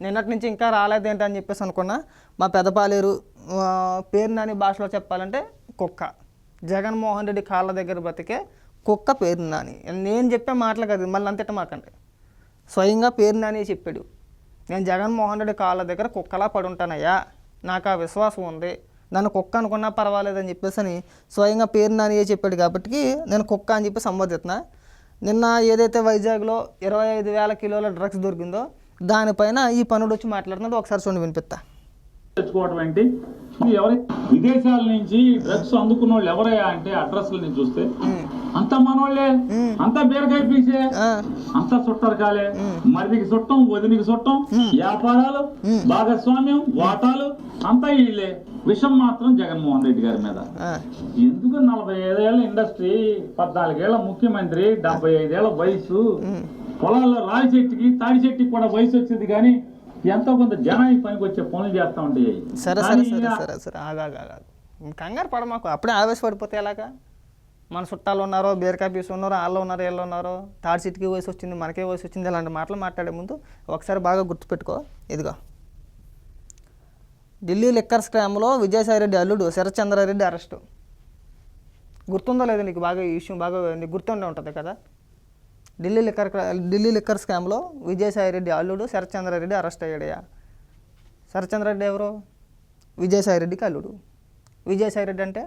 నిన్నటి నుంచి ఇంకా రాలేదేంటి అని చెప్పేసి అనుకున్నా. మా పెదపాలేరు పేరు నాని భాషలో చెప్పాలంటే కుక్క. జగన్మోహన్ రెడ్డి కాళ్ళ దగ్గర బతికే కుక్క పేరు నాని. నేను చెప్పే మాటలు కదా మళ్ళీ అంతట మాకండి. స్వయంగా పేరు నాని చెప్పాడు. నేను జగన్మోహన్ రెడ్డి కాళ్ళ దగ్గర కుక్కలా పడి ఉంటానయ్యా నాకు ఆ విశ్వాసం ఉంది. నన్ను కుక్క అనుకున్నా పర్వాలేదని చెప్పేసి అని స్వయంగా పేరు నానియే చెప్పాడు కాబట్టి నేను కుక్క అని చెప్పి సంబోధిస్తున్నా. నిన్న ఏదైతే వైజాగ్లో ఇరవై ఐదు వేల కిలోల డ్రగ్స్ దొరికిందో దానిపైన ఈ పనుడు వచ్చి మాట్లాడుతున్నాడు ఒకసారి చూడండి వినిపిస్తా. తెచ్చుకోవటం ఏంటి? ఎవరి విదేశాల నుంచి డ్రగ్స్ అందుకున్న వాళ్ళు ఎవరయ్యా అంటే అడ్రస్లని చూస్తే. అంత మనోళ్ళే అంత బీరకాయ పీసే అంత చుట్టారు కాలే మరిదికి చుట్టం వదినికి చుట్టం వ్యాపారాలు భాగస్వామ్యం వాటాలు అంతా వీళ్ళే. విషం మాత్రం జగన్మోహన్ రెడ్డి గారి మీద. ఎందుకు నలభై ఐదేళ్ళ ఇండస్ట్రీ పద్నాలుగేళ్ళ ముఖ్యమంత్రి డెబ్బై ఐదేళ్ళ వయసు? పొలాల్లో రావి చెట్టుకి తాడి చెట్టుకి కూడా వయసు వచ్చింది కానీ ఎంతో కొంత జనానికి పనికి వచ్చే పనులు చేస్తా ఉంటాయి. సరే సరే సరే సరే సరే. ఆగాగా కంగారు పడ మాకు అప్పుడే ఆవేశపడిపోతే ఎలాగా మన చుట్టాలు ఉన్నారో బీరకాయ పీస్ ఉన్నారో వాళ్ళు ఉన్నారు వీళ్ళు ఉన్నారో తాడి సిట్కి వయసు వచ్చింది మనకే వయసు వచ్చింది ఇలాంటి మాటలు మాట్లాడే ముందు ఒకసారి బాగా గుర్తుపెట్టుకో. ఇదిగో. ఢిల్లీ లిక్కర్ స్కామ్లో విజయసాయిరెడ్డి అల్లుడు శరత్చంద్రారెడ్డి అరెస్టు. గుర్తుందో లేదో నీకు బాగా ఈ విషయం బాగా నీకు గుర్తుండే ఉంటుంది కదా? ఢిల్లీ లిక్కర్ ఢిల్లీ లిక్కర్ స్కామ్లో విజయసాయిరెడ్డి అల్లుడు శరత్చంద్రారెడ్డి అరెస్ట్ అయ్యాడయ్యా. శరత్చంద్రారెడ్డి ఎవరు? విజయసాయిరెడ్డికి అల్లుడు. విజయసాయిరెడ్డి అంటే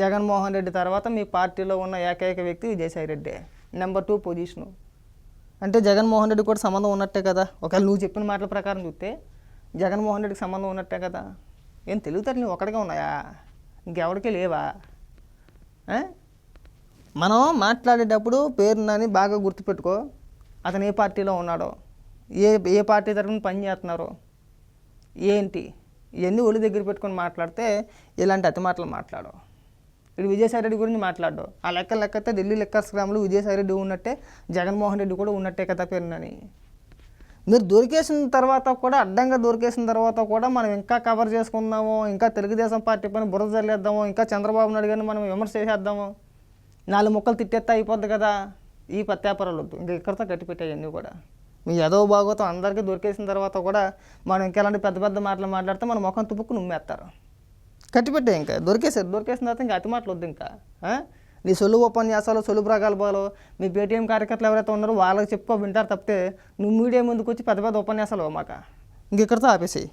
జగన్మోహన్ రెడ్డి తర్వాత మీ పార్టీలో ఉన్న ఏకైక వ్యక్తి విజయసాయిరెడ్డి నెంబర్ టూ పొజిషను. అంటే జగన్మోహన్ రెడ్డి కూడా సంబంధం ఉన్నట్టే కదా? ఒకవేళ నువ్వు చెప్పిన మాటల ప్రకారం చూస్తే జగన్మోహన్ రెడ్డికి సంబంధం ఉన్నట్టే కదా? ఏం తెలుగుతారు నువ్వు ఒక్కడికే ఉన్నాయా? ఇంకెవరికి లేవా? మనం మాట్లాడేటప్పుడు పేరునని బాగా గుర్తుపెట్టుకో. అతను ఏ పార్టీలో ఉన్నాడో. ఏ ఏ పార్టీ తరఫున పని చేస్తున్నారో. ఏంటి? ఇవన్నీ ఒళ్ళు దగ్గర పెట్టుకొని మాట్లాడితే ఇలాంటి అతి మాటలు మాట్లాడవు. ఇప్పుడు విజయసాయి రెడ్డి గురించి మాట్లాడు ఆ లెక్క లెక్కతే ఢిల్లీ లెక్కర్స్ గ్రామంలో విజయసాయి రెడ్డి ఉన్నట్టే జగన్మోహన్ రెడ్డి కూడా ఉన్నట్టే కదా పేరునని మీరు దొరికేసిన తర్వాత కూడా అడ్డంగా దొరికేసిన తర్వాత కూడా మనం ఇంకా కవర్ చేసుకుందాము ఇంకా తెలుగుదేశం పార్టీ పైన బురద జల్లేద్దాము ఇంకా చంద్రబాబు నాయుడు గారిని మనం విమర్శ చేసేద్దాము. నాలుగు మొక్కలు తిట్టేస్తే అయిపోద్ది కదా. ఈ పత్యాపరాలు వద్దు ఇంకా ఇక్కడితో కట్టిపెట్టాయి అన్నీ కూడా. మీ ఏదో భాగవతం అందరికీ దొరికేసిన తర్వాత కూడా మనం ఇంకెలాంటి పెద్ద పెద్ద మాటలు మాట్లాడితే మన ముఖం తుప్పుకు నుమ్మేస్తారు కట్టిపెట్టే ఇంకా. దొరికేసారు దొరికేసిన తర్వాత ఇంకా అతి మాటలు వద్దు ఇంకా. నీ సొలు ఉపన్యాసాలు సొలు ప్రగల్భాలు మీ పేటీఎం కార్యకర్తలు ఎవరైతే ఉన్నారో వాళ్ళకి చెప్పుకో వింటారు తప్పితే నువ్వు మీడియా ముందుకు వచ్చి పెద్ద పెద్ద ఉపన్యాసాలు మాక ఇంక ఇక్కడితో ఆపేసేయి.